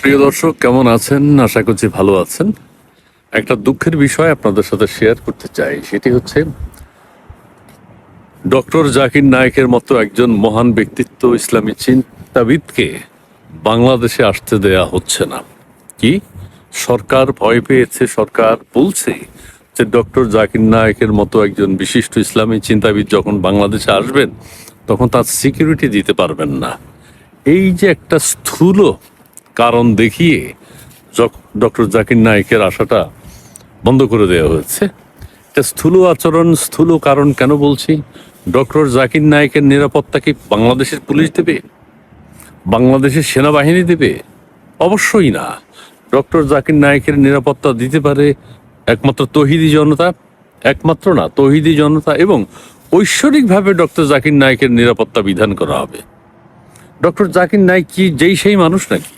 প্রিয় দর্শক, কেমন আছেন? আশা করছি ভালো আছেন। একটা দুঃখের বিষয় আপনাদের সাথে শেয়ার করতে চাই, সেটি হচ্ছে ডক্টর জাকির নায়েকের মতো একজন মহান ব্যক্তিত্ব ইসলামী চিন্তাবিদকে বাংলাদেশে আসতে দেয়া হচ্ছে না। কি? সরকার ভয় পেয়েছে, সরকার বলছে যে ডক্টর জাকির নায়েকের মতো একজন বিশিষ্ট ইসলামী চিন্তাবিদ যখন বাংলাদেশে আসবেন, তখন তার সিকিউরিটি দিতে পারবেন না। এই যে একটা স্থূল কারণ দেখিয়ে ডক্টর জাকির নায়কের আশাটা বন্ধ করে দেওয়া হয়েছে। এটা স্থূল আচরণ, স্থূল কারণ কেন বলছি? ডক্টর জাকির নায়কের নিরাপত্তা কি বাংলাদেশের পুলিশ দেবে? বাংলাদেশের সেনাবাহিনী দেবে? অবশ্যই না। ডক্টর জাকির নায়কের নিরাপত্তা দিতে পারে একমাত্র তহিদি জনতা, একমাত্র না, তহিদি জনতা এবং ঐশ্বরিকভাবে ডক্টর জাকির নায়কের নিরাপত্তা বিধান করা হবে। ডক্টর জাকির নায়ক কি যেই সেই মানুষ নাকি?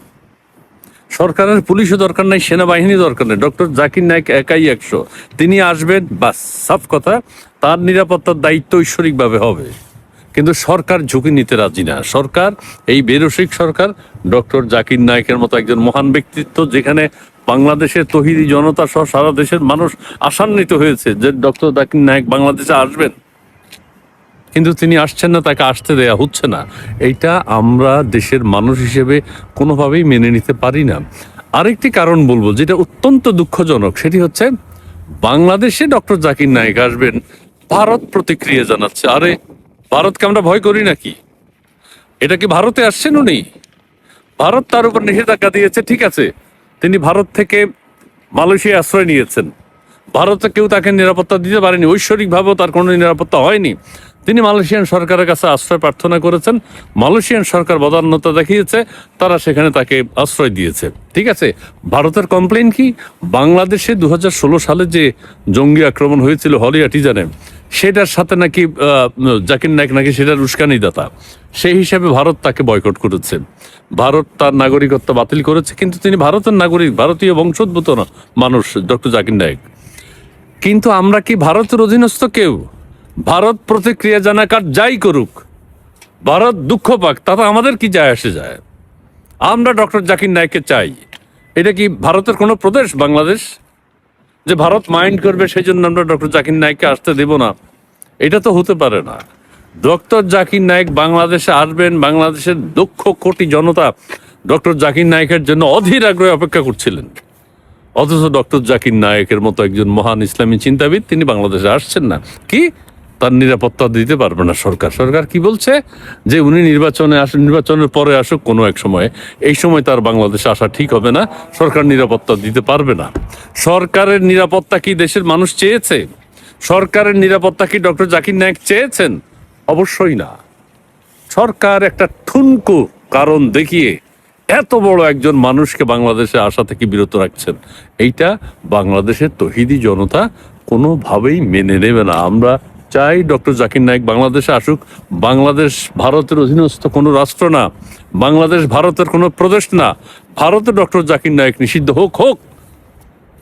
সরকারের পুলিশও দরকার নাই, সেনাবাহিনী দরকার নেই। ডক্টর জাকির নায়ক একাই একশো। তিনি আসবেন, বাস, সাফ কথা, তার নিরাপত্তার দায়িত্ব ঐশ্বরিকভাবে হবে। কিন্তু সরকার ঝুঁকি নিতে রাজি না। সরকার, এই বেরসিক সরকার, ডক্টর জাকির নায়কের মতো একজন মহান ব্যক্তিত্ব, যেখানে বাংলাদেশের তহিদি জনতা সহ সারা দেশের মানুষ আশান্বিত হয়েছে যে ডক্টর জাকির নায়ক বাংলাদেশে আসবেন। কিন্তু তিনি আসছেন না, তাকে আসতে দেয়া হচ্ছে না। এইটা আমরা দেশের মানুষ হিসেবে কোনোভাবেই মেনে নিতে পারি না। আরেকটি কারণ বলব, যেটা অত্যন্ত দুঃখজনক, সেটি হচ্ছে বাংলাদেশে ডক্টর জাকির নায়েক আসবেন, ভারত প্রতিক্রিয়া জানাচ্ছে। আরে, ভারতকে আমরা ভয় করি নাকি? এটা কি ভারতে আসছেন উনি? ভারত তার উপর নিষেধাজ্ঞা দিয়েছে, ঠিক আছে। তিনি ভারত থেকে মালয়েশিয়া আশ্রয় নিয়েছেন। ভারতে কেউ তাকে নিরাপত্তা দিতে পারেনি, ঐশ্বরিকভাবেও তার কোনো নিরাপত্তা হয়নি। তিনি মালয়েশিয়ান সরকারের কাছে আশ্রয় প্রার্থনা করেছেন। মালয়েশিয়ান সরকার বদান্যতা দেখিয়েছে, তারা সেখানে তাকে আশ্রয় দিয়েছে। ঠিক আছে, ভারতের কমপ্লেন কি? বাংলাদেশে দুহাজার ষোলো সালে যে জঙ্গি আক্রমণ হয়েছিল হলিয়াটিজানে সেটার সাথে নাকি জাকির নায়ক নাকি সেটার উস্কানিদাতা। সেই হিসাবে ভারত তাকে বয়কট করেছে। ভারত তার নাগরিকত্ব বাতিল করেছে, কিন্তু তিনি ভারতের নাগরিক, ভারতীয় বংশোদ্ভূত মানুষ, ডক্টর জাকির নায়ক। কিন্তু আমরা কি ভারতের অধীনস্থ কেউ? ভারত প্রতিক্রিয়া জানাকার যাই করুক, ভারত দুঃখ পাক, তাতে আমাদের কি যায় আসে যায়? আমরা ডক্টর জাকির নায়ককে চাই। এটা কি ভারতের কোনো প্রদেশ, বাংলাদেশ? যে ভারত মাইন্ড করবে সেই জন্য আমরা ডক্টর জাকির নায়ককে আসতে দেব না। এটা তো হতে পারে না। ডক্টর জাকির নায়ক বাংলাদেশে আসবেন, বাংলাদেশের দক্ষ কোটি জনতা ডক্টর জাকির নায়কের জন্য অধীর আগ্রহে অপেক্ষা করছিলেন। অথচ ডক্টর জাকির নায়কের মতো একজন মহান ইসলামী চিন্তাবিদ তিনি বাংলাদেশে আসছেন না। কি? তার নিরাপত্তা দিতে পারবে না সরকার। সরকার কি বলছে? যে উনি নির্বাচনে আসুন নির্বাচনের পরে আসুক কোনো এক সময়ে। এই সময় তার বাংলাদেশে আসা ঠিক হবে না। সরকার নিরাপত্তা দিতে পারবে না। সরকারের নিরাপত্তা কি দেশের মানুষ চেয়েছে? সরকারের নিরাপত্তা কি ডক্টর জাকির নায়ক চেয়েছেন? অবশ্যই না। সরকার একটা ঠুনকো কারণ দেখিয়ে এত বড় একজন মানুষকে বাংলাদেশে আসা থেকে বিরত রাখছেন। এইটা বাংলাদেশের তহিদি জনতা কোনোভাবেই মেনে নেবে না। আমরা চাই ডক্টর জাকির নায়ক বাংলাদেশে আসুক। বাংলাদেশ ভারতের অধীনস্থ কোনো রাষ্ট্র না। বাংলাদেশ ভারতের কোনো প্রদেশ না। ভারতে ডক্টর জাকির নায়ক নিষিদ্ধ হোক হোক।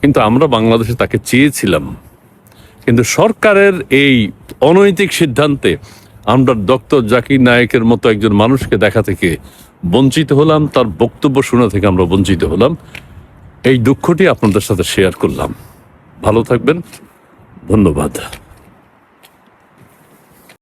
কিন্তু আমরা বাংলাদেশে তাকে চেয়েছিলাম। কিন্তু সরকারের এই অনৈতিক সিদ্ধান্তে আমরা ডক্টর জাকির নায়কের মতো একজন মানুষকে দেখা থেকে বঞ্চিত হলাম, তার বক্তব্য শোনা থেকে আমরা বঞ্চিত হলাম। এই দুঃখটি আপনাদের সাথে শেয়ার করলাম। ভালো থাকবেন। ধন্যবাদ।